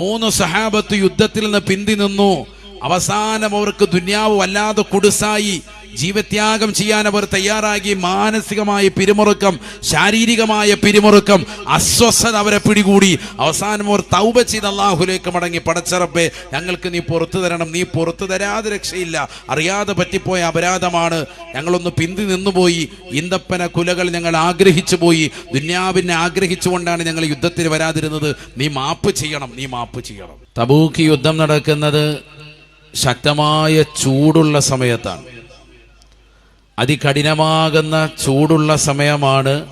മൂന്ന് സഹാബത്ത് യുദ്ധത്തിൽ നിന്ന് പിന്തിനിന്നു. അവസാനം അവർക്ക് ദുന്യാവ് വല്ലാതെ കുടുസായി. ജീവത്യാഗം ചെയ്യാൻ അവർ തയ്യാറാക്കി. മാനസികമായ പിരിമുറുക്കം ശാരീരികമായ പിരിമുറുക്കം അസ്വസ്ഥത അവരെ പിടികൂടി. അവസാനം അവർ തൗബ ചെയ്ത് അള്ളാഹുലേക്ക് മടങ്ങി. പടച്ചറപ്പെ ഞങ്ങൾക്ക് നീ പുറത്തു തരണം. നീ പുറത്തു തരാതെ രക്ഷയില്ല. അറിയാതെ പറ്റിപ്പോയ അപരാധമാണ്. ഞങ്ങളൊന്ന് പിന്തി നിന്നുപോയി. ഇന്തപ്പന കുലകൾ ഞങ്ങൾ ആഗ്രഹിച്ചു പോയി. ദുന്യാവിനെ ആഗ്രഹിച്ചുകൊണ്ടാണ് ഞങ്ങൾ യുദ്ധത്തിന് വരാതിരുന്നത്. നീ മാപ്പ് ചെയ്യണം. നീ മാപ്പ് ചെയ്യണം. തബൂക്ക് യുദ്ധം നടക്കുന്നത് ശക്തമായ ചൂടുള്ള സമയത്താണ്. അതികഠിനമാകുന്ന ചൂടുള്ള സമയമാണ്.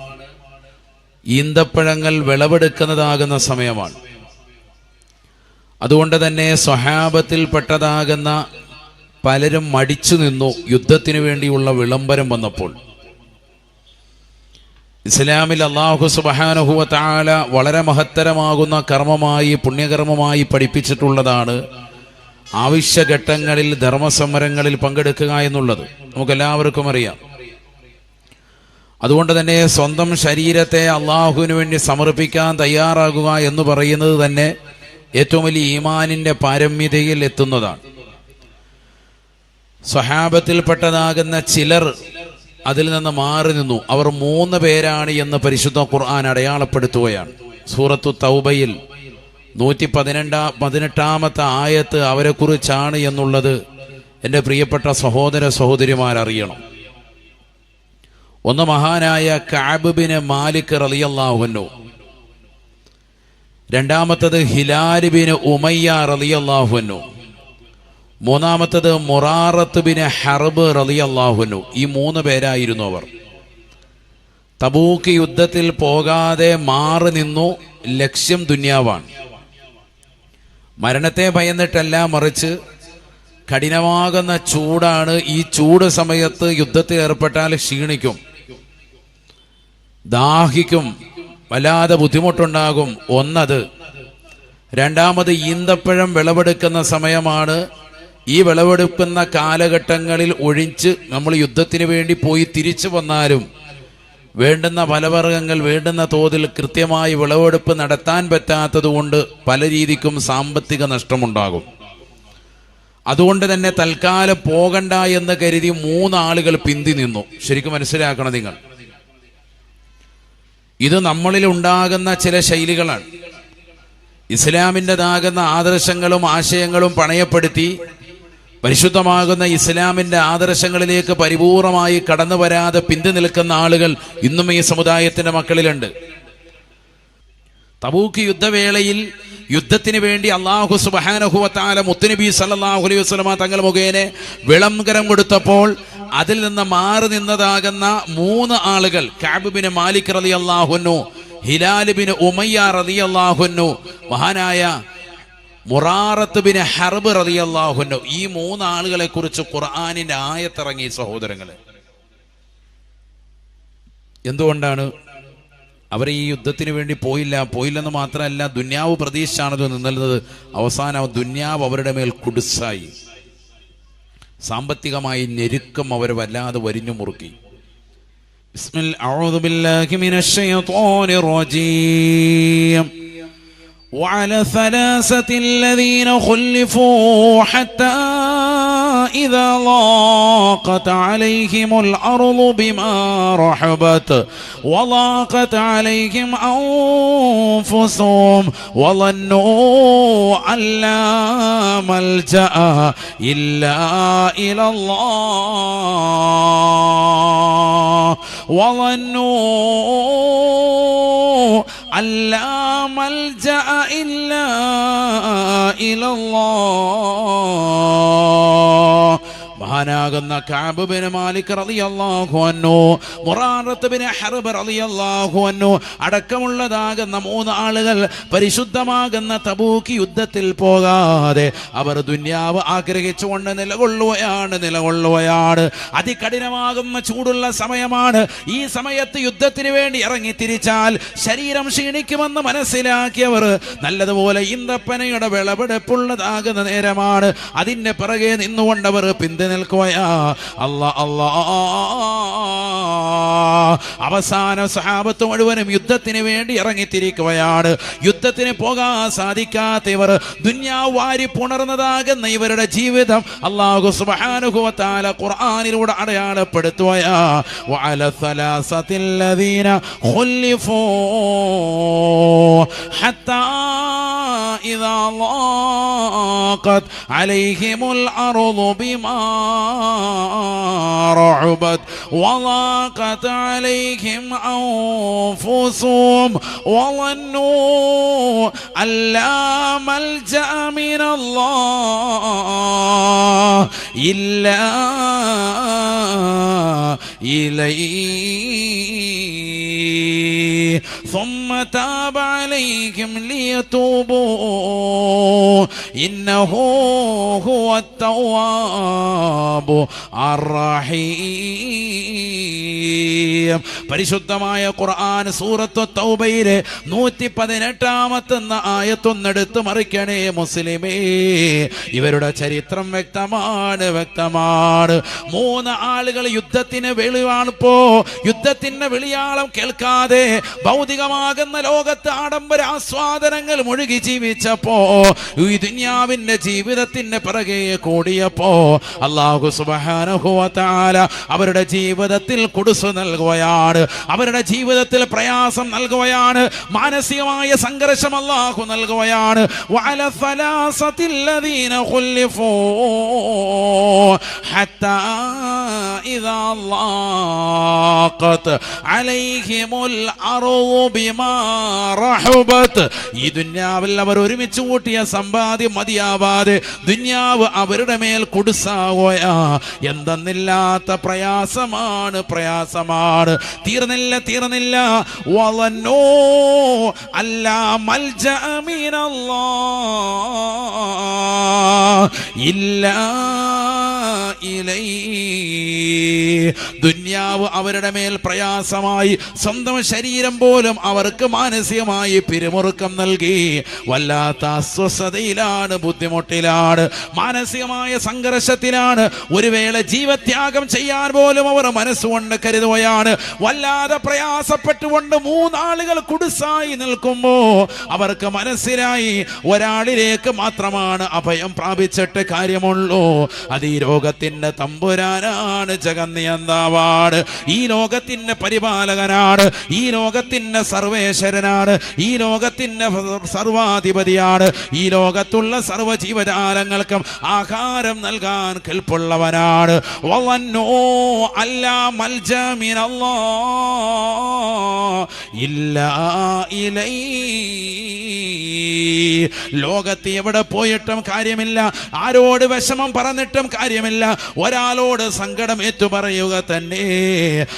ഈന്തപ്പഴങ്ങൾ വിളവെടുക്കുന്നതാകുന്ന സമയമാണ്. അതുകൊണ്ട് തന്നെ സ്വഹാബത്തിൽപ്പെട്ടതാകുന്ന പലരും മടിച്ചു നിന്നു യുദ്ധത്തിനു വേണ്ടിയുള്ള വിളംബരം വന്നപ്പോൾ. ഇസ്ലാമിൽ അള്ളാഹു സുബാനഹുവ താല വളരെ മഹത്തരമാകുന്ന കർമ്മമായി പുണ്യകർമ്മമായി പഠിപ്പിച്ചിട്ടുള്ളതാണ്. ആവശ്യഘട്ടങ്ങളിൽ ധർമ്മസമരങ്ങളിൽ പങ്കെടുക്കുക എന്നുള്ളത് നമുക്കെല്ലാവർക്കും അറിയാം. അതുകൊണ്ട് തന്നെ സ്വന്തം ശരീരത്തെ അള്ളാഹുവിന് വേണ്ടി സമർപ്പിക്കാൻ തയ്യാറാകുക എന്ന് പറയുന്നത് തന്നെ ഏറ്റവും വലിയ ഈമാനിന്റെ പാരമ്യതയിൽ എത്തുന്നതാണ്. സ്വഹാബത്തിൽപ്പെട്ടതാകുന്ന ചിലർ അതിൽ നിന്ന് മാറി നിന്നു. അവർ മൂന്ന് പേരാണ് എന്ന് പരിശുദ്ധ ഖുർആൻ അടയാളപ്പെടുത്തുകയാണ്. സൂറത്തു തൗബയിൽ നൂറ്റി പതിനെണ്ടാം പതിനെട്ടാമത്തെ ആയത്ത് അവരെക്കുറിച്ചാണ് എന്നുള്ളത് എന്റെ പ്രിയപ്പെട്ട സഹോദര സഹോദരിമാർ അറിയണം ഒന്ന് മഹാനായ കാബുബിന് മാലിക് റലിയല്ലാഹുനു രണ്ടാമത്തത് ഹിലാലിബിന് ഉമയ്യ റലിയല്ലാഹുനു മൂന്നാമത്തത് മൊറാറത്ത് ബിന് ഹർബ് റലിയല്ലാഹുനു ഈ മൂന്ന് പേരായിരുന്നു അവർ. തബൂക്ക് യുദ്ധത്തിൽ പോകാതെ മാറി നിന്നു ലക്ഷ്യം ദുന്യാവാണ്. മരണത്തെ ഭയന്നിട്ടല്ല മറിച്ച് കഠിനമാകുന്ന ചൂടാണ് ഈ ചൂട് സമയത്ത് യുദ്ധത്തിൽ ഏർപ്പെട്ടാൽ ക്ഷീണിക്കും ദാഹിക്കും വല്ലാതെ ബുദ്ധിമുട്ടുണ്ടാകും. ഒന്നത് രണ്ടാമത് ഈന്തപ്പഴം വിളവെടുക്കുന്ന സമയമാണ്. ഈ വിളവെടുക്കുന്ന കാലഘട്ടങ്ങളിൽ ഒഴിച്ച് നമ്മൾ യുദ്ധത്തിന് വേണ്ടി പോയി തിരിച്ചു വന്നാലും വേണ്ടുന്ന ഫലവർഗങ്ങൾ വേണ്ടുന്ന തോതിൽ കൃത്യമായി വിളവെടുപ്പ് നടത്താൻ പറ്റാത്തതുകൊണ്ട് പല രീതിക്കും സാമ്പത്തിക നഷ്ടമുണ്ടാകും. അതുകൊണ്ട് തന്നെ തൽക്കാലം പോകണ്ട എന്ന് കരുതി മൂന്നാളുകൾ പിന്തി നിന്നു. ശരിക്കും മനസ്സിലാക്കണം നിങ്ങൾ? ഇത് നമ്മളിൽ ഉണ്ടാകുന്ന ചില ശൈലികളാണ്. ഇസ്ലാമിന്റെതാകുന്ന ആദർശങ്ങളും ആശയങ്ങളും പണയപ്പെടുത്തി പരിശുദ്ധമാകുന്ന ഇസ്ലാമിന്റെ ആദർശങ്ങളിലേക്ക് പരിപൂർണമായി കടന്നു വരാതെ പിന്തു നിൽക്കുന്ന ആളുകൾ ഇന്നും ഈ സമുദായത്തിന്റെ മക്കളിലുണ്ട്. തബൂക്ക് യുദ്ധവേളയിൽ യുദ്ധത്തിന് വേണ്ടി അള്ളാഹു സുബാനഹുവത്താല മുത്തുനബി സല്ലാഹു അലൈഹി വസ്ലമ തങ്ങൾ മുഖേനെ വിളംകരം കൊടുത്തപ്പോൾ അതിൽ നിന്ന് മാറി നിന്നതാകുന്ന മൂന്ന് ആളുകൾ കാബിബിന് മാലിക് റലി അള്ളാഹുന്നു ഹിലാലിബിന് ഉമയ്യ റലി അള്ളാഹുന്നു മഹാനായ മുറാറത്ത് ബിന് ഹർബ് റതിയല്ലാഹുനോ ഈ മൂന്ന് ആളുകളെ കുറിച്ച് ഖുർആാനിന്റെ ആയത്തിറങ്ങി സഹോദരങ്ങളെ. എന്തുകൊണ്ടാണ്? അവർ ഈ യുദ്ധത്തിന് വേണ്ടി പോയില്ല. പോയില്ലെന്ന് മാത്രമല്ല ദുന്യാവ് പ്രതീക്ഷിച്ചാണത് നിന്നത് അവസാനം ദുന്യാവ് അവരുടെ മേൽ കുടുസായി സാമ്പത്തികമായി ഞെരുക്കം അവർ വല്ലാതെ വരിഞ്ഞു മുറുക്കി. ബിസ്മിൽ അഊദു ബില്ലാഹി റജീം. وعلى ثلاثة الذين خلفوا حتى إذا ضاقت عليهم الأرض بما رحبت وضاقت عليهم أنفسهم وظنوا أن لا ملجأ إلا إلى الله. وظنوا أن لا ملجأ إلا إلى الله മഹാനാകുന്ന കാബുബിന് മാലിക് അടക്കമുള്ളതാകുന്ന മൂന്ന് ആളുകൾ പരിശുദ്ധമാകുന്ന തബൂക്ക് യുദ്ധത്തിൽ പോകാതെ അവർ ദുന്യാവ് ആഗ്രഹിച്ചുകൊണ്ട് നിലകൊള്ളുകയാണ് നിലകൊള്ളുകയാണ്. അതികഠിനമാകുന്ന ചൂടുള്ള സമയമാണ്. ഈ സമയത്ത് യുദ്ധത്തിന് വേണ്ടി ഇറങ്ങി തിരിച്ചാൽ ശരീരം ക്ഷീണിക്കുമെന്ന് മനസ്സിലാക്കിയവർ നല്ലതുപോലെ ഇന്തപ്പനയുടെ വിളവെടുപ്പുള്ളതാകുന്ന നേരമാണ്. അതിന്റെ പിറകെ നിന്നുകൊണ്ടവർ പിന്തു നിൽക്കുക തീർക്കുകയാ അല്ലാ അല്ലാ അവസാന സഹാബത്ത് മുഴുവനും യുദ്ധത്തിന് വേണ്ടി ഇറങ്ങിത്തിരിക്കുകയാണ്. യുദ്ധത്തിന് പോകാൻ സാധിക്കാത്തവർ ദുന്യാവ് വാരി പുണർന്നതാകുന്ന ഇവരുടെ ജീവിതം അള്ളാഹു സുബാനുഭവത്താല ഖുർആാനിലൂടെ അടയാളപ്പെടുത്തുകയാ ബിമാ رعبت وضاقت عليهم أنفسهم وظنوا أن لا ملجأ من الله إلا إليه ثم تاب عليهم ليتوبوا إنه هو التواب الرحيم പരിശുദ്ധമായ ഖുർആൻ സൂറത്ത് തൗബയിലെ നൂറ്റി പതിനെട്ടാമത്തെന്ന ആയത്തൊന്നെടുത്ത് മറിക്കണേ മുസ്ലിമേ ഇവരുടെ ചരിത്രം വ്യക്തമാണ് വ്യക്തമാണ് മൂന്ന് ആളുകൾ യുദ്ധത്തിന് വെളിവാണിപ്പോ യുദ്ധത്തിന്റെ വെളിയാളം കേൾക്കാതെ ഭൗതികമാകുന്ന ലോകത്ത് ആഡംബര ആസ്വാദനങ്ങൾ മുഴുകി ജീവിച്ചപ്പോ ഈ ദുന്യാവിന്റെ ജീവിതത്തിന്റെ പിറകെ കൂടിയപ്പോ അള്ളാഹു സുബാനുഭവത്താല അവരുടെ ജീവിതത്തിൽ കുടുസ് നൽകുകയാണ്. അവരുടെ ജീവിതത്തിൽ പ്രയാസം നൽകുകയാണ്. മാനസികമായ സംഘർഷം അള്ളാഹു നൽകുകയാണ്. ഈ ദുന്യാവിൽ അവർ ഒരുമിച്ച് കൂട്ടിയ സമ്പാദ്യം മതിയാവാതെ ദുന്യാവ് അവരുടെ മേൽ കൊടുസാവോയ എന്തെന്നില്ലാത്ത പ്രയാസമാണ് പ്രയാസമാണ്. തീർന്നില്ല തീർന്നില്ല. വളനോ അല്ല മൽജ ഇല്ല ഇലൈ ദുന്യാവ് അവരുടെ മേൽ പ്രയാസമായി സ്വന്തം ശരീരം പോലും അവർക്ക് മാനസികമായി പിരിമുറുക്കം നൽകി. വല്ലാത്ത അസ്വസ്ഥതയിലാണ് ബുദ്ധിമുട്ടിലാണ് മാനസികമായ സംഘർഷത്തിലാണ്. ഒരു വേള ജീവത്യാഗം ചെയ്യാൻ പോലും അവർ മനസ്സുകൊണ്ട് കരുതുകയാണ്. വല്ലാതെ പ്രയാസപ്പെട്ടുകൊണ്ട് മൂന്നാളുകൾ കുടുസായി നിൽക്കുമ്പോൾ അവർക്ക് മനസ്സിലായി ഒരാളിലേക്ക് മാത്രമാണ് അഭയം പ്രാപിച്ചിട്ട് കാര്യമുള്ളൂ. അത് ഈ രോഗത്തിന്റെ തമ്പുരാനാണ് ജഗന്നിയന്താവാണ്. ഈ ലോകത്തിന്റെ പരിപാലകനാണ് ഈ ലോകത്തിന്റെ സർവേശ്വരനാണ് ഈ ലോകത്തിന്റെ സർവാധിപതിയാണ് ഈ ലോകത്തുള്ള സർവ ജീവജാലങ്ങൾക്കും ആഹാരം നൽകാൻ കെൽപ്പുള്ളവനാണ്. ലോകത്ത് എവിടെ പോയിട്ടും കാര്യമില്ല. ആരോട് വിഷമം പറഞ്ഞിട്ടും കാര്യമില്ല. ഒരാളോട് സങ്കടം ഏറ്റു പറയുക തന്നെ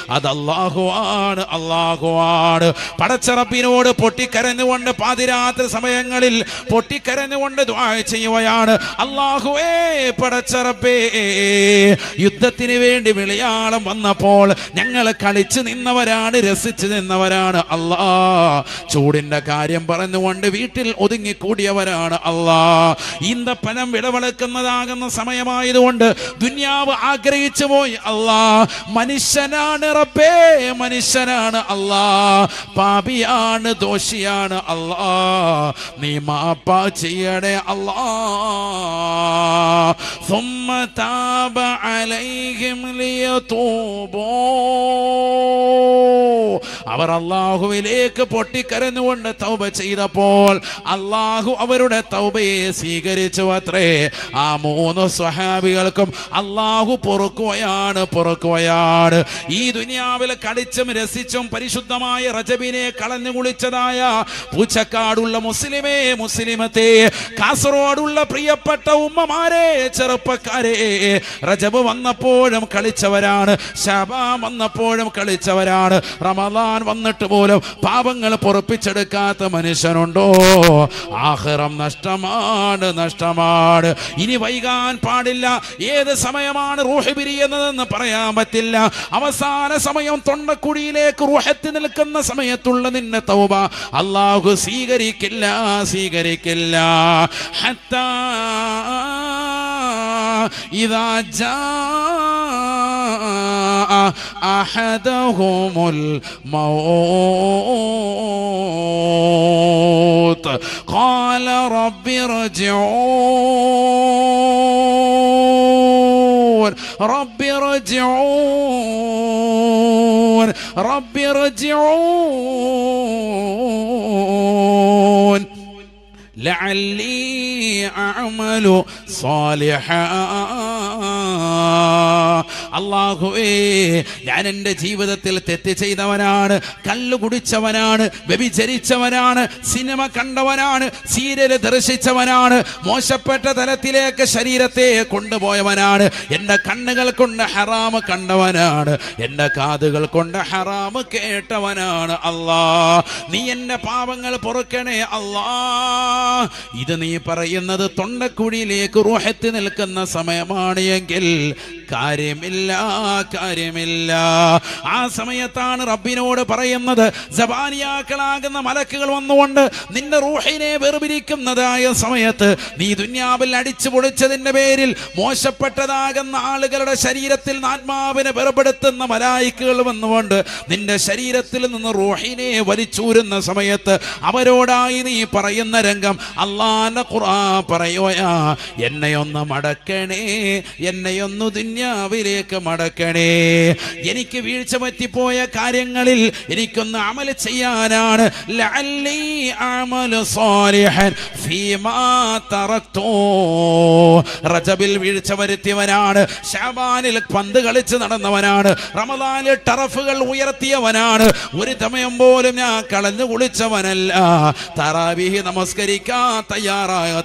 അത് അള്ളാഹുവാണ് അള്ളാഹുവാണ് പടച്ചറപ്പിനോട് പൊട്ടിക്കരഞ്ഞുകൊണ്ട് പാതിരാത്രി സമയങ്ങളിൽ പൊട്ടിക്കരഞ്ഞുകൊണ്ട് ചെയ്യുകയാണ്. അള്ളാഹുവേ പടച്ചറപ്പേ യുദ്ധത്തിന് വേണ്ടി വിളിയാളം വന്നപ്പോൾ ഞങ്ങൾ കളിച്ചു നിന്നവരാണ് രസിച്ചു നിന്നവരാണ്. അല്ലാ ചൂടിന്റെ കാര്യം പറഞ്ഞുകൊണ്ട് വീട്ടിൽ ഒതുങ്ങിക്കൂടിയവരാണ് അല്ലാ. ഈന്തപ്പനം വിളവെളുക്കുന്നതാകുന്ന സമയമായതുകൊണ്ട് ദുന്യാവ് ആഗ്രഹിച്ചു പോയി. അല്ലാ മനുഷ്യനാണ് റബ്ബേ മനുഷ്യനാണ് അല്ലാ. പാപിയാണ് ദോഷിയാണ് അല്ലാ. നീ മാപ്പാ ചെയ്യണേ അല്ലാ. ثم تاب عليهم ليتوبوا അവർ അള്ളാഹുവിലേക്ക് പൊട്ടിക്കരഞ്ഞുകൊണ്ട് തൗബ ചെയ്തപ്പോൾ അള്ളാഹു അവരുടെ തൗബയെ സ്വീകരിച്ചു അത്രേ ആ മൂന്ന് സ്വഹാബികൾക്കും അള്ളാഹു പൊറുക്കുകയാണ് പൊറുക്കുകയാണ് ഈ ദുനിയാവിൽ കളിച്ചും രസിച്ചും പരിശുദ്ധമായ റജബിനെ കളഞ്ഞു കുളിച്ചതായ പൂച്ചക്കാടുള്ള മുസ്ലിമേ മുസ്ലിമത്തെ കാസർഗോഡുള്ള പ്രിയപ്പെട്ട ഉമ്മമാരെ ചെറുപ്പക്കാരെ. റജബ് വന്നപ്പോഴും കളിച്ചവരാണ്. ശബാ വന്നപ്പോഴും കളിച്ചവരാണ്. റമദാൻ വന്നിട്ട് പോലും പാപങ്ങൾ പൊറപ്പിച്ചെടുക്കാത്ത മനുഷ്യനുണ്ടോ? ആഹ്റം നഷ്ടമാണ് നഷ്ടമാണ്. ഇനി വൈകാൻ പാടില്ല. ഏത് സമയമാണ് റൂഹ് പിരിയുന്നതെന്ന് പറയാൻ പറ്റില്ല. അവസാന സമയം തൊണ്ടക്കുഴിയിലേക്ക് റൂഹത്തി നിൽക്കുന്ന സമയത്തുള്ള നിന്നെ തൗബ. അള്ളാഹു സ്വീകരിക്കില്ല സ്വീകരിക്കില്ല. حتى إذا جاء أحدهم الموت قال رب ارجعون رب ارجعون رب ارجعون. لعلي അമലു സാലിഹ. അള്ളാഹുവേ ഞാൻ എന്റെ ജീവിതത്തിൽ തെറ്റ് ചെയ്തവനാണ് കല്ല് കുടിച്ചവനാണ് വ്യഭിചരിച്ചവനാണ് സിനിമ കണ്ടവനാണ് സീരിയൽ ദർശിച്ചവനാണ് മോശപ്പെട്ട തലത്തിലേക്ക് ശരീരത്തെ കൊണ്ടുപോയവനാണ് എന്റെ കണ്ണുകൾ കൊണ്ട് ഹറാമ് കണ്ടവനാണ് എന്റെ കാതുകൾ കൊണ്ട് ഹറാമ് കേട്ടവനാണ് അല്ലാ നീ എന്റെ പാപങ്ങൾ പൊറുക്കണേ അല്ലാ ഇത് നീ പറയും പറയുന്നത് തൊണ്ടക്കുഴിയിലേക്ക് റൂഹത്ത് നിൽക്കുന്ന സമയമാണ് എങ്കിൽ കാര്യമില്ല കാര്യമില്ല. ആ സമയത്താണ് റബ്ബിനോട് പറയുന്നത് ജബാനിയാക്കളാകുന്ന മലക്കുകൾ വന്നുകൊണ്ട് നിന്റെ റൂഹിനെ വെറുപിരിക്കുന്നതായ സമയത്ത് നീ ദുന്യാവിൽ അടിച്ചു പൊളിച്ചതിന്റെ പേരിൽ മോശപ്പെട്ടതാകുന്ന ആളുകളുടെ ശരീരത്തിൽ ആത്മാവിനെ വേർപെടുത്തുന്ന മലായിക്കുകൾ വന്നുകൊണ്ട് നിന്റെ ശരീരത്തിൽ നിന്ന് റൂഹിനെ വലിച്ചൂരുന്ന സമയത്ത് അവരോടായി നീ പറയുന്ന രംഗം അള്ളാന്റെ ഖുർആ പറയുകയാ എന്നെയൊന്ന് മടക്കണേ എന്നെയൊന്നു ദുന്യാവിലേക്ക് മടക്കണേ. എനിക്ക് വീഴ്ച പറ്റിപ്പോയ കാര്യങ്ങളിൽ എനിക്കൊന്ന് അമൽ ചെയ്യാനാണ്. റജബിൽ വീഴ്ച വരുത്തിയവനാണ് ഷാബാനിൽ പന്ത് കളിച്ച് നടന്നവനാണ് റമദാനിൽ ടറഫുകൾ ഉയർത്തിയവനാണ്. ഒരു സമയം പോലും ഞാൻ കളഞ്ഞു കുളിച്ചവനല്ല. തറാവിഹി നമസ്കരിക്കാൻ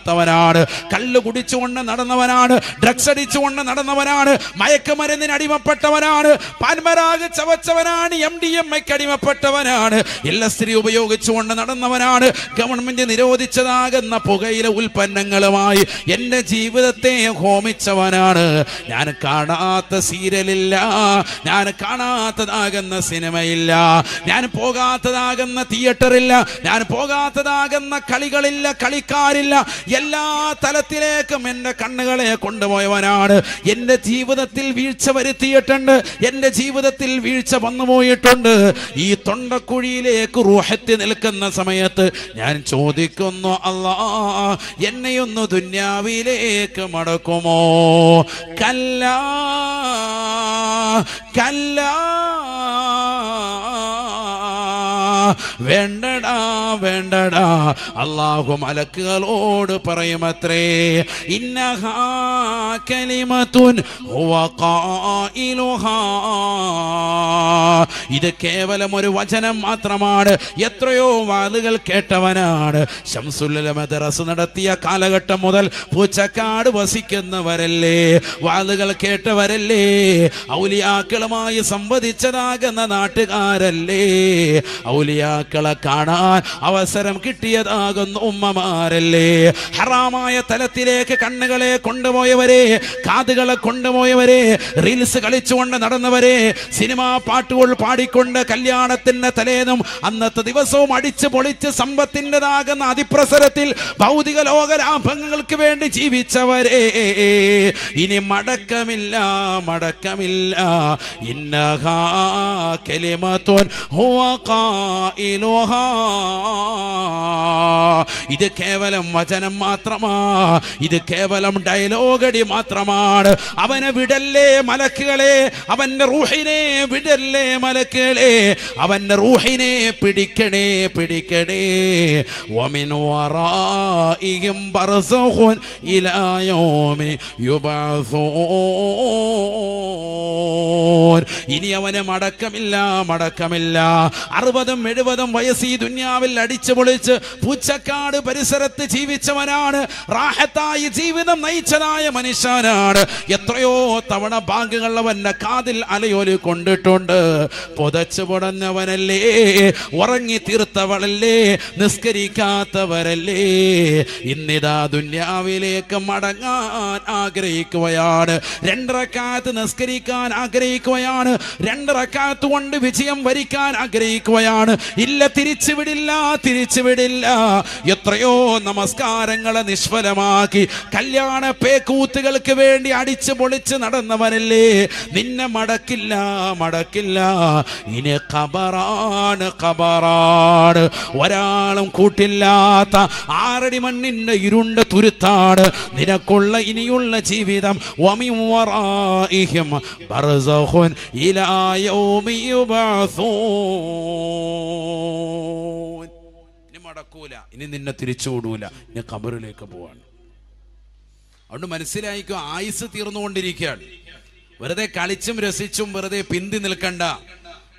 തയ്യാറാകാത്തവനാണ് കല്ല് കുടിച്ചുകൊണ്ട് നടന്നവനാണ്. ഡ്രഗ്സ് അടിച്ചുകൊണ്ട് നടന്നവനാണ്. മയക്കുമരുന്നിന് അടിമപ്പെട്ടവനാണ്. പാൻമരാഗ് ചവച്ചവനാണ്. എം ഡി എം ഐക്ക് അടിമപ്പെട്ടവനാണ്. എൽ ഉപയോഗിച്ചുകൊണ്ട് നടന്നവനാണ്. ഗവൺമെന്റ് നിരോധിച്ചതാകുന്ന പുകയില ഉൽപ്പന്നങ്ങളുമായി എന്റെ ജീവിതത്തെ ഹോമിച്ചവനാണ്. ഞാൻ കാണാത്ത സീരിയലില്ല. ഞാൻ കാണാത്തതാകുന്ന സിനിമയില്ല. ഞാൻ പോകാത്തതാകുന്ന തിയേറ്ററില്ല ഞാൻ പോകാത്തതാകുന്ന കളികളില്ല. കളിക്കാരില്ല. എല്ലാ തലത്തിലേക്കും എന്റെ കണ്ണുകളെ കൊണ്ടുപോയവനാണ്. എന്റെ ജീവിതത്തിൽ വീഴ്ച വരുത്തിയിട്ടുണ്ട്. എന്റെ ജീവിതത്തിൽ വീഴ്ച വന്നുപോയിട്ടുണ്ട് ഈ തൊണ്ടക്കുഴിയിലേക്ക് റൂഹത്തി നിൽക്കുന്ന സമയത്ത് ഞാൻ ചോദിക്കുന്നു അല്ലാ എന്നെയൊന്ന് ദുന്യാവിലേക്ക് മടക്കുമോ? കല്ല കല്ല വേണ്ടടാ വേണ്ടടാ. അള്ളാഹു മലക്കുകളോട് പറയുമത്രേ ഇന്നഹാ കലിമത്തുൻ ഹുവ ഖായിലുഹാ ഇത് കേവലം ഒരു വചനം മാത്രമാണ്. എത്രയോ വാതുകൾ കേട്ടവനാണ്. ശംസുല്ലമദറസ് നടത്തിയ കാലഘട്ടം മുതൽ പൂച്ചക്കാട് വസിക്കുന്നവരല്ലേ? വാതുകൾ കേട്ടവരല്ലേ? ഔലിയാക്കളുമായി സംവദിച്ചതാകുന്ന നാട്ടുകാരല്ലേ? ഔലിയാക്കളെ കാണാൻ അവസരം കിട്ടിയതാകുന്ന ഉമ്മമാരല്ലേ. ഹറാമായ തലത്തിലേക്ക് കണ്ണുകളെ കൊണ്ടുപോയവരെ കാതുകളെ കൊണ്ടുപോയവരെ റീൽസ് കളിച്ചുകൊണ്ട് നടന്നവരെ സിനിമാ പാട്ടുകൾ പാടിക്കൊണ്ട് കല്യാണത്തിന്റെ തലേന്നും അന്നത്തെ ദിവസവും അടിച്ചു പൊളിച്ച് സമ്പത്തിന്റെതാകുന്ന അതിപ്രസരത്തിൽ ഭൗതിക ലോക ലാഭങ്ങൾക്ക് വേണ്ടി ജീവിച്ചവരെ. ഇനി മടക്കമില്ല മടക്കമില്ല. ഇന്നഹാ കലിമത്തുൻ ഹുവ ഇത് കേവലം വചനം മാത്രമാ. ഇത് കേവലം ഡയലോഗടി മാത്രമാണ്. അവനെ വിടല്ലേ മലക്കുകളെ? അവന്റെ റൂഹിനെ വിടല്ലേ മലക്കുകളെ? അവന്റെ റൂഹിനെ പിടിക്കണേ പിടിക്കണേ. യുബഅസൂൻ. ഇനി അവന് മടക്കമില്ല മടക്കമില്ല. അറുപതും എഴുപതും വയസ്സ് ഈ ദുന്യാവിൽ അടിച്ചു പൊളിച്ച് പൂച്ചക്കാട് പരിസരത്ത് ജീവിച്ചവനാണ്. റാഹത്തായി ജീവിതം നയിച്ചതായ മനുഷ്യനാണ്. എത്രയോ തവണ ബാങ്കുകൾ അവന്റെ കാതിൽ അലയോലി കൊണ്ടിട്ടുണ്ട്. പുതച്ചു പൊടഞ്ഞവനല്ലേ ഉറങ്ങി തീർത്തവളല്ലേ നിസ്കരിക്കാത്തവരല്ലേ. ഇന്നിതാ ദുന്യാവിലേക്ക് മടങ്ങാൻ ആഗ്രഹിക്കുകയാണ്. രണ്ടറക്കാത്ത് നിസ്കരിക്കാൻ ആഗ്രഹിക്കുകയാണ്. രണ്ടരക്കാലത്ത് കൊണ്ട് വിജയം വരിക്കാൻ ആഗ്രഹിക്കുകയാണ്. ഇല്ല തിരിച്ചുവിടില്ല തിരിച്ചുവിടില്ല. എത്രയോ നമസ്കാരങ്ങളെ നിഷ്ഫലമാക്കി കല്യാണ പേക്കൂത്തുകൾക്ക് വേണ്ടി അടിച്ചു പൊളിച്ച് നടന്നവനല്ലേ നിന്നെ മടക്കില്ല മടക്കില്ല. ഇനി കബറാണ് കബറാണ് ഒരാളും കൂട്ടില്ലാത്ത ആറടി മണ്ണിന്റെ ഇരുണ്ട തുരുത്താണ്. നിനക്കുള്ള ഇനിയുള്ള ജീവിതം. ബർസഖുൻ ഇലാ യൗമി ഇനി മടക്കൂല. ഇനി നിന്നെ തിരിച്ചു തിരിച്ചുവിടൂല. ഇനി കബറിലേക്ക് പോവാണ്. അതുകൊണ്ട് മനസ്സിലായിക്കോ ആയുസ് തീർന്നുകൊണ്ടിരിക്കുകയാണ്. വെറുതെ കളിച്ചും രസിച്ചും വെറുതെ പിന്തി നിൽക്കണ്ട.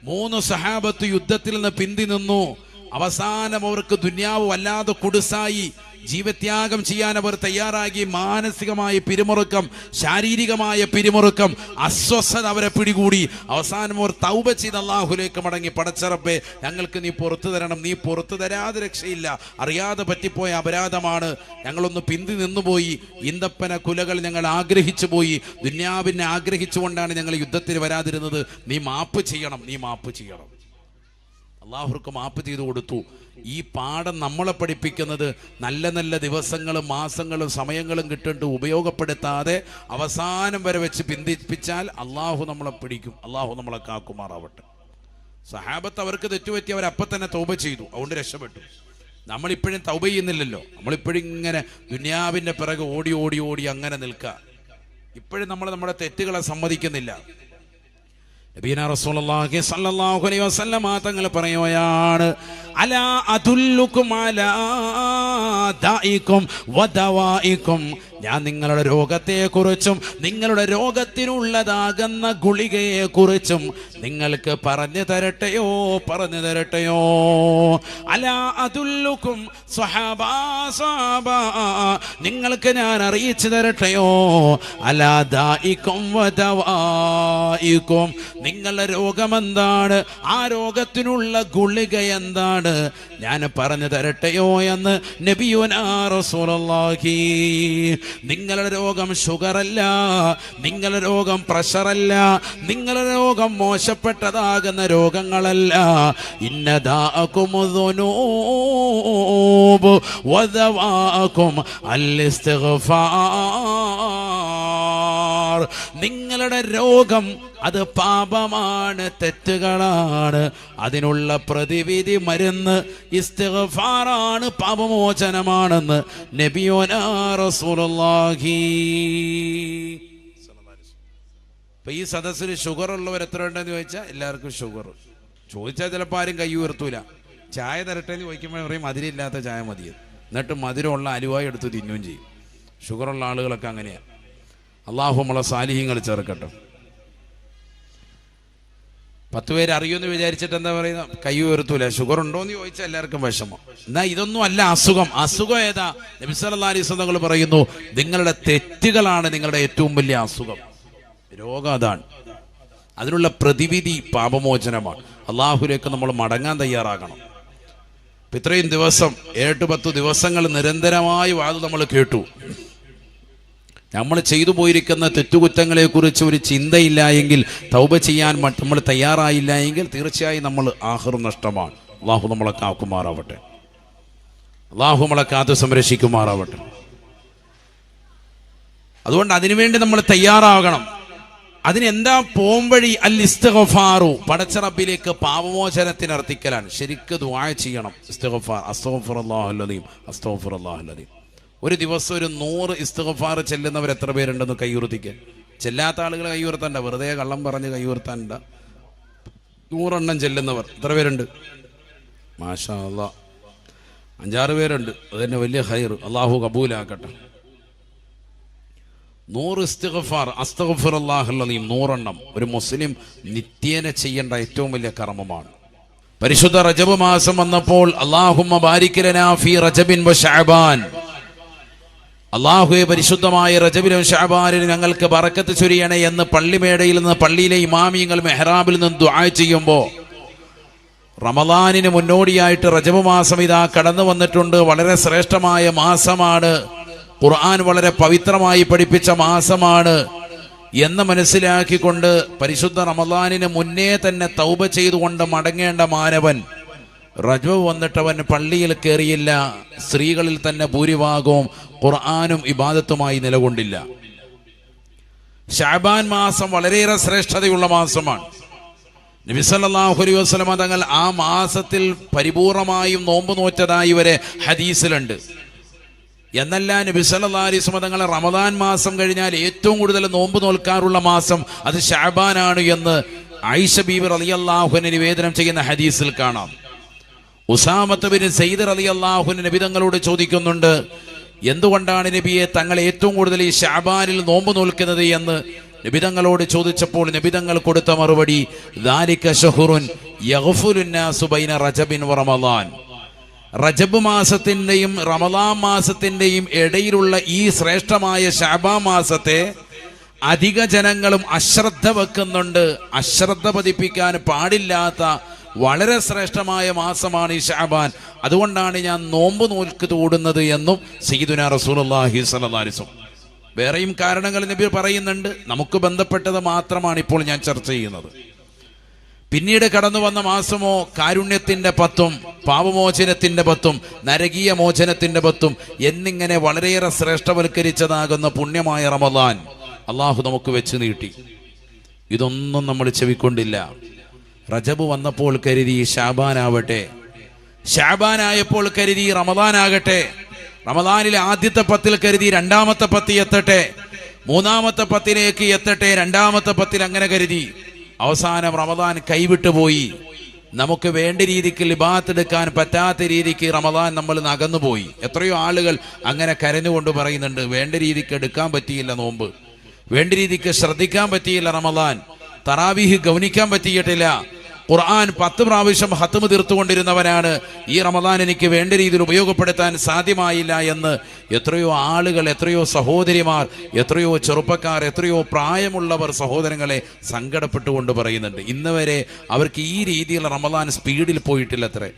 മൂന്ന് സഹാബത്ത് യുദ്ധത്തിൽ നിന്ന് പിന്തി നിന്നു. അവസാനം അവർക്ക് ദുന്യാവ് വല്ലാതെ കുടുസായി. ജീവത്യാഗം ചെയ്യാൻ അവർ തയ്യാറാക്കി മാനസികമായ പിരിമുറുക്കം ശാരീരികമായ പിരിമുറുക്കം അസ്വസ്ഥത അവരെ പിടികൂടി. അവസാനം അവർ തൗബ ചെയ്ത് അള്ളാഹുലേക്ക് മടങ്ങി. പടച്ചറപ്പേ ഞങ്ങൾക്ക് നീ പുറത്തു തരണം. നീ പുറത്തു തരാതെ രക്ഷയില്ല. അറിയാതെ പറ്റിപ്പോയ അപരാധമാണ്. ഞങ്ങളൊന്ന് പിന്തി നിന്നുപോയി. ഇന്തപ്പന കുലകൾ ഞങ്ങൾ ആഗ്രഹിച്ചു പോയി. ദുന്യാവിനെ ആഗ്രഹിച്ചുകൊണ്ടാണ് ഞങ്ങൾ യുദ്ധത്തിന് വരാതിരുന്നത്. നീ മാപ്പ് ചെയ്യണം. നീ മാപ്പ് ചെയ്യണം. അള്ളാഹുർക്ക് മാപ്പ് ചെയ്തു കൊടുത്തു. ഈ പാഠം നമ്മളെ പഠിപ്പിക്കുന്നത് നല്ല നല്ല ദിവസങ്ങളും മാസങ്ങളും സമയങ്ങളും കിട്ടിട്ട് ഉപയോഗപ്പെടുത്താതെ അവസാനം വരെ വെച്ച് പിന്തിപ്പിച്ചാൽ അള്ളാഹു നമ്മളെ പിടിക്കും. അള്ളാഹു നമ്മളെ കാക്കുമാറാവട്ടെ. സഹാബത്ത് അവർക്ക് തെറ്റുപറ്റി അവർ അപ്പം തന്നെ തൗബ ചെയ്തു. അതുകൊണ്ട് രക്ഷപ്പെട്ടു. നമ്മളിപ്പോഴും തൗബ ചെയ്യുന്നില്ലല്ലോ. നമ്മളിപ്പോഴും ഇങ്ങനെ ദുനിയാവിന്റെ പിറകെ ഓടി ഓടി ഓടി അങ്ങനെ നിൽക്കുക. ഇപ്പോഴും നമ്മൾ നമ്മുടെ തെറ്റുകളെ സമ്മതിക്കുന്നില്ല. നബീന റസൂലുള്ളാഹി സ്വല്ലല്ലാഹു അലൈഹി വസല്ലമ തങ്ങൾ പറയുകയാണ് അലാ അദുല്ലുക്കും അലാ ദായിക്കും വദവായിക്കും ഞാൻ നിങ്ങളുടെ രോഗത്തെക്കുറിച്ചും നിങ്ങളുടെ രോഗത്തിനുള്ളതാകുന്ന ഗുളികയെക്കുറിച്ചും നിങ്ങൾക്ക് പറഞ്ഞു തരട്ടെയോ? പറഞ്ഞു തരട്ടെയോ? അലാ അതുല്ലുക്കും നിങ്ങൾക്ക് ഞാൻ അറിയിച്ചു തരട്ടെയോ? അലാദായിക്കും വദവായിക്കും നിങ്ങളുടെ രോഗമെന്താണ്? ആ രോഗത്തിനുള്ള ഗുളിക എന്താണ് ഞാൻ പറഞ്ഞു തരട്ടെയോ എന്ന് നബിയുനാ റസൂലുള്ളാഹി നിങ്ങളുടെ രോഗം ഷുഗറല്ല നിങ്ങളുടെ രോഗം പ്രഷറല്ല നിങ്ങളുടെ രോഗം മോശപ്പെട്ടതാകുന്ന രോഗങ്ങളല്ല. ഇന്നതാക്കും നിങ്ങളുടെ രോഗം അത് പാപമാണ് തെറ്റുകളാണ്. അതിനുള്ള പ്രതിവിധി മരുന്ന് ഇസ്തഫാറാണ് പാപമോചനമാണെന്ന് നബിയോനാ റസൂലുള്ളാഹി. ഈ സദസ്സിൽ ഷുഗർ ഉള്ളവർ എത്ര ഉണ്ടെന്ന് ചോദിച്ചാൽ എല്ലാവർക്കും ഷുഗർ. ചോദിച്ചാൽ ചിലപ്പോൾ ആരും കൈ ഉയർത്തൂല. ചായ തരട്ടെ എന്ന് ചോദിക്കുമ്പോൾ പറയും മധുരമില്ലാത്ത ചായ മതി. എന്നിട്ട് മധുരമുള്ള അലുവായി എടുത്ത് തിന്നുകയും ചെയ്യും. ഷുഗറുള്ള ആളുകളൊക്കെ അങ്ങനെയാണ് അള്ളാഹു നമ്മളെ സാലിഹ്യങ്ങൾ ചേർക്കട്ടെ പത്ത് പേര് അറിയുമെന്ന് വിചാരിച്ചിട്ട് എന്താ പറയുക കൈ ഉയർത്തൂല. ഷുഗർ ഉണ്ടോ എന്ന് ചോദിച്ചാൽ എല്ലാവർക്കും വിഷമം. എന്നാ ഇതൊന്നും അല്ല അസുഖം. അസുഖം ഏതാ? നബിസല്ലാ പറയുന്നു നിങ്ങളുടെ തെറ്റുകളാണ് നിങ്ങളുടെ ഏറ്റവും വലിയ അസുഖം. രോഗം അതാണ്. അതിനുള്ള പ്രതിവിധി പാപമോചനമാണ്. അള്ളാഹുലേക്ക് നമ്മൾ മടങ്ങാൻ തയ്യാറാകണം. ഇത്രയും ദിവസം ഏട്ട് പത്ത് ദിവസങ്ങൾ നിരന്തരമായി വാത് നമ്മൾ കേട്ടു. നമ്മൾ ചെയ്തു പോയിരിക്കുന്ന തെറ്റുകുറ്റങ്ങളെക്കുറിച്ച് ഒരു ചിന്തയില്ല എങ്കിൽ തൗബ ചെയ്യാൻ നമ്മൾ തയ്യാറായില്ല എങ്കിൽ തീർച്ചയായും നമ്മൾ ആഹർ നഷ്ടമാണ്. അള്ളാഹു നമ്മളെ കാക്കുമാറാവട്ടെ. അള്ളാഹു നമ്മളെ കാത്ത് സംരക്ഷിക്കുമാറാവട്ടെ. അതുകൊണ്ട് അതിനുവേണ്ടി നമ്മൾ തയ്യാറാകണം. അതിനെന്താ പോംവഴി? അൽ ഇസ്തഗഫാറു പടച്ചറബിലേക്ക് പാപമോചനത്തിന് അർത്ഥിക്കലാണ് ശരിക്കും ദുആ ചെയ്യണം. ഇസ്തഗഫാർ. അസ്തോഫർ അസ്തഗഫുറല്ലാഹുല്ലദീം ഒരു ദിവസം ഒരു നൂറ് ഇസ്തഫാർ ചെല്ലുന്നവർ എത്ര പേരുണ്ടെന്ന് കൈയുർത്തിക്ക് ചെല്ലാത്ത ആളുകൾ കൈയുർത്തണ്ട വെറുതെ കള്ളം പറഞ്ഞ് കൈയുർത്താനുണ്ട നൂറെണ്ണം ചെല്ലുന്നവർ എത്ര പേരുണ്ട്? മാഷാ അള്ളാ അഞ്ചാറ് പേരുണ്ട്. അത് തന്നെ വലിയ ഹൈർ അള്ളാഹു കബൂലാക്കട്ടെ. നൂറ് ഇസ്തിഗ്ഫാർ. അള്ളാഹുല്ലീം നൂറെണ്ണം. ഒരു മുസ്ലിം നിത്യേന ചെയ്യേണ്ട ഏറ്റവും വലിയ കർമ്മമാണ്. പരിശുദ്ധ റജബ് മാസം വന്നപ്പോൾ അള്ളാഹുമ്മ ബാരിക്കലനാ ഫി റജബിൻ വ ശഅബാൻ അള്ളാഹുവെ പരിശുദ്ധമായ റജബിലും ഷാബാനിലും ഞങ്ങൾക്ക് പറക്കത്ത് ചൊരിയണേ എന്ന് പള്ളിമേടയിൽ നിന്ന് പള്ളിയിലെ ഇമാമിയങ്ങൾ മെഹ്റാബിൽ നിന്ന് ദുആ ചെയ്യുമ്പോൾ റമദാനിന് മുന്നോടിയായിട്ട് റജബ് മാസം ഇതാ കടന്നു വന്നിട്ടുണ്ട്. വളരെ ശ്രേഷ്ഠമായ മാസമാണ്. ഖുർആൻ വളരെ പവിത്രമായി പഠിപ്പിച്ച മാസമാണ് എന്ന് മനസ്സിലാക്കിക്കൊണ്ട് പരിശുദ്ധ റമദാനിന് മുന്നേ തന്നെ തൗബ ചെയ്തുകൊണ്ട് മടങ്ങേണ്ട മാനവൻ റജബ് വന്നിട്ടവൻ പള്ളിയിൽ കയറിയില്ല സ്ത്രീകളിൽ തന്നെ ഭൂരിഭാഗവും ഖുർആാനും ഇബാദത്തുമായി നിലകൊണ്ടില്ല. ഷാബാൻ മാസം വളരെയേറെ ശ്രേഷ്ഠതയുള്ള മാസമാണ്. നബിസല്ലാഹുലി വസ്ലമ തങ്ങൾ ആ മാസത്തിൽ പരിപൂർണമായും നോമ്പ് നോറ്റതായി വരെ ഹദീസിലുണ്ട്. എന്നല്ല നബി സല്ലല്ലാഹു അലൈഹി വസല്ലം തങ്ങൾ റമദാൻ മാസം കഴിഞ്ഞാൽ ഏറ്റവും കൂടുതൽ നോമ്പ് നോൽക്കാറുള്ള മാസം അത് ഷാബാനാണ് എന്ന് ആയിഷ അലി റളിയല്ലാഹുവിനെ നിവേദനം ചെയ്യുന്ന ഹദീസിൽ കാണാം. ഉസാമത്ത് ബിൻ അലി റളിയല്ലാഹുവിന് നബി തങ്ങളോട് ചോദിക്കുന്നുണ്ട് എന്തുകൊണ്ടാണ് നബിയെ തങ്ങൾ ഏറ്റവും കൂടുതൽ ഈ ഷാബാനിൽ നോമ്പ് നോൽക്കുന്നത് എന്ന്? നബിതങ്ങളോട് ചോദിച്ചപ്പോൾ നബിതങ്ങൾ കൊടുത്ത മറുപടി റജബ് മാസത്തിന്റെയും റമദാൻ മാസത്തിന്റെയും ഇടയിലുള്ള ഈ ശ്രേഷ്ഠമായ ഷാബാ മാസത്തെ അധിക ജനങ്ങളും അശ്രദ്ധ വെക്കുന്നുണ്ട്. അശ്രദ്ധ പതിപ്പിക്കാൻ പാടില്ലാത്ത വളരെ ശ്രേഷ്ഠമായ മാസമാണ് ഈ ഷാബാൻ. അതുകൊണ്ടാണ് ഞാൻ നോമ്പ് നോൽക്ക് തോടുന്നത് എന്നും സീദുന അലൈഹി വസല്ലം. വേറെയും കാരണങ്ങൾ നബി പറയുന്നുണ്ട്. നമുക്ക് ബന്ധപ്പെട്ടത് മാത്രമാണ് ഇപ്പോൾ ഞാൻ ചർച്ച ചെയ്യുന്നത്. പിന്നീട് കടന്നു വന്ന മാസമോ കാരുണ്യത്തിന്റെ പത്തും പാപമോചനത്തിന്റെ പത്തും നരകീയ മോചനത്തിന്റെ പത്തും എന്നിങ്ങനെ വളരെയേറെ ശ്രേഷ്ഠവൽക്കരിച്ചതാകുന്ന പുണ്യമായ റമദാൻ അള്ളാഹു നമുക്ക് വെച്ച് നീട്ടി. ഇതൊന്നും നമ്മൾ ചെവിക്കൊണ്ടില്ല. റജബ് വന്നപ്പോൾ കരുതി ഷാബാനാവട്ടെ ഷാബാനായപ്പോൾ കരുതി റമദാനാകട്ടെ. റമദാനിലെ ആദ്യത്തെ പത്തിൽ കരുതി രണ്ടാമത്തെ പത്തി എത്തട്ടെ. മൂന്നാമത്തെ പത്തിലേക്ക് എത്തട്ടെ രണ്ടാമത്തെ പത്തിൽ അങ്ങനെ കരുതി. അവസാനം റമദാൻ കൈവിട്ടു പോയി. നമുക്ക് വേണ്ട രീതിക്ക് ലിബാത്ത് എടുക്കാൻ പറ്റാത്ത രീതിക്ക് റമദാൻ നമ്മൾ നകന്നുപോയി എത്രയോ ആളുകൾ അങ്ങനെ കരഞ്ഞുകൊണ്ട് പറയുന്നുണ്ട് വേണ്ട രീതിക്ക് എടുക്കാൻ പറ്റിയില്ല നോമ്പ്. വേണ്ട രീതിക്ക് ശ്രദ്ധിക്കാൻ പറ്റിയില്ല റമദാൻ. തറാവീഹ് ഗവനിക്കാൻ പറ്റിയിട്ടില്ല. ഖുർആൻ പത്ത് പ്രാവശ്യം ഹത്തുമ് തീർത്തുകൊണ്ടിരുന്നവനാണ്. ഈ റമദാൻ എനിക്ക് വേണ്ട രീതിയിൽ ഉപയോഗപ്പെടുത്താൻ സാധ്യമായില്ല എന്ന് എത്രയോ ആളുകൾ എത്രയോ സഹോദരിമാർ എത്രയോ ചെറുപ്പക്കാർ എത്രയോ പ്രായമുള്ളവർ സഹോദരങ്ങളെ സങ്കടപ്പെട്ടുകൊണ്ട് പറയുന്നുണ്ട്. ഇന്ന് വരെ അവർക്ക് ഈ രീതിയിൽ റമദാൻ സ്പീഡിൽ പോയിട്ടില്ല അത്രേ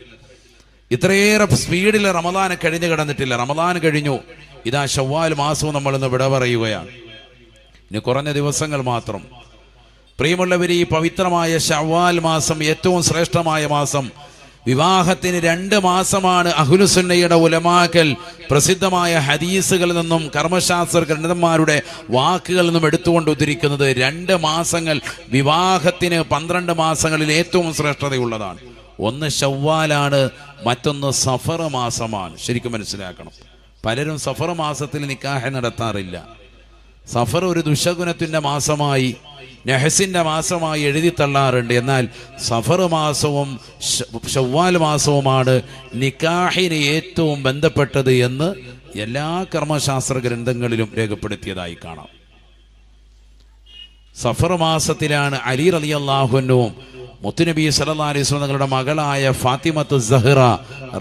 ഇത്രയേറെ സ്പീഡിൽ റമദാൻ കഴിഞ്ഞു കിടന്നിട്ടില്ല. റമദാൻ കഴിഞ്ഞു. ഇതാ ഷവ്വാൽ മാസവും നമ്മളിന്ന് വിട പറയുകയാണ്. ഇനി കുറഞ്ഞ ദിവസങ്ങൾ മാത്രം. പ്രിയമുള്ളവർ ഈ പവിത്രമായ ഷവാൽ മാസം ഏറ്റവും ശ്രേഷ്ഠമായ മാസം. വിവാഹത്തിന് രണ്ട് മാസമാണ് അഹുലുസുന്നയുടെ ഉലമാക്കൽ പ്രസിദ്ധമായ ഹദീസുകളിൽ നിന്നും കർമ്മശാസ്ത്ര ഗ്രന്ഥന്മാരുടെ വാക്കുകളിൽ നിന്നും എടുത്തുകൊണ്ട് ഉദ്ധരിക്കുന്നത് രണ്ട് മാസങ്ങൾ വിവാഹത്തിന് പന്ത്രണ്ട് മാസങ്ങളിൽ ഏറ്റവും ശ്രേഷ്ഠതയുള്ളതാണ്. ഒന്ന് ഷവ്വാലാണ് മറ്റൊന്ന് സഫർ മാസമാണ്. ശരിക്കും മനസ്സിലാക്കണം. പലരും സഫർ മാസത്തിൽ നിക്കാഹ നടത്താറില്ല. സഫർ ഒരു ദുഷഗുണത്തിന്റെ മാസമായി നെഹസിന്റെ മാസമായി എഴുതി തള്ളാറുണ്ട്. എന്നാൽ സഫർ മാസവും ഷവ്വാൽ മാസവുമാണ് നിക്കാഹിന് ഏറ്റവും ബന്ധപ്പെട്ടത് എന്ന് എല്ലാ കർമ്മശാസ്ത്ര ഗ്രന്ഥങ്ങളിലും രേഖപ്പെടുത്തിയതായി കാണാം. സഫർ മാസത്തിലാണ് അലി റലി അള്ളാഹുനും മുത്തുനബി സല്ലാ വസല്ലം തങ്ങളുടെ മകളായ ഫാത്തിമത്ത് സഹ്റ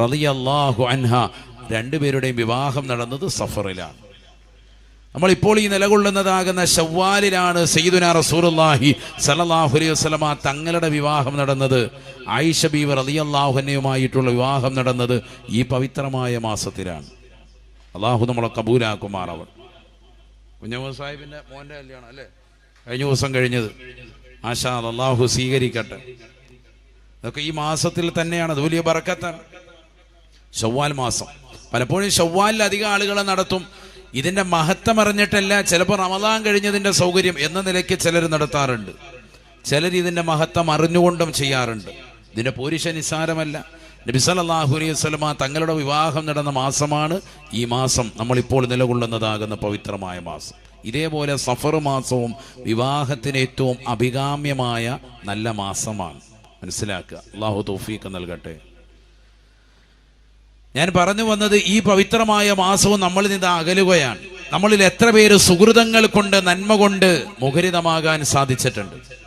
റലി അള്ളാഹു അൻഹ രണ്ടുപേരുടെയും വിവാഹം നടന്നത് സഫറിലാണ്. നമ്മൾ ഇപ്പോൾ ഈ നിലകൊള്ളുന്നതാകുന്ന ഷവ്വാലിലാണ് സയ്യിദുന റസൂലുള്ളാഹി സലല്ലാഹു അലൈഹി വസല്ലമ തങ്ങളുടെ വിവാഹം നടന്നത്. ആയിഷ ബീവർ അലിയല്ലാഹുനയുമായിട്ടുള്ള വിവാഹം നടന്നത് ഈ പവിത്രമായ മാസത്തിലാണ്. അള്ളാഹു നമ്മളെ കബൂലാക്കുമാറവൻ കുഞ്ഞമ്മ സാഹിബിന്റെ മോന്റെ കല്യാണം അല്ലേ? കഴിഞ്ഞ ദിവസം കഴിഞ്ഞത്. ആശാ അള്ളാഹു സ്വീകരിക്കട്ടെ. അതൊക്കെ ഈ മാസത്തിൽ തന്നെയാണ്. വലിയ ബറക്കത്താണ്. ഷവ്വാൽ മാസം. പലപ്പോഴും ഷവ്വാലിൽ അധികം ആളുകളെ നടത്തും. ഇതിന്റെ മഹത്വം അറിഞ്ഞിട്ടല്ല ചിലപ്പോൾ റമദാൻ കഴിഞ്ഞതിന്റെ സൗകര്യം എന്ന നിലയ്ക്ക് ചിലർ നടത്താറുണ്ട്. ചിലർ ഇതിന്റെ മഹത്വം അറിഞ്ഞുകൊണ്ടും ചെയ്യാറുണ്ട്. ഇതിന്റെ പോരിശ നിസ്സാരമല്ല. നബി സല്ലല്ലാഹു അലൈഹി വസല്ലമ തങ്ങളുടെ വിവാഹം നടന്ന മാസമാണ് ഈ മാസം നമ്മളിപ്പോൾ നിലകൊള്ളുന്നതാകുന്ന പവിത്രമായ മാസം. ഇതേപോലെ സഫർ മാസവും വിവാഹത്തിന് ഏറ്റവും അഭികാമ്യമായ നല്ല മാസമാണ്. മനസ്സിലാക്കുക. അള്ളാഹു തൗഫീഖ് നൽകട്ടെ. ഞാൻ പറഞ്ഞു വന്നത് ഈ പവിത്രമായ മാസവും നമ്മളിൽ നിന്ന് അകലുകയാണ്. നമ്മളിൽ എത്ര പേര് സുഹൃതങ്ങൾ കൊണ്ട് നന്മ കൊണ്ട് മുഖരിതമാകാൻ സാധിച്ചിട്ടുണ്ട്.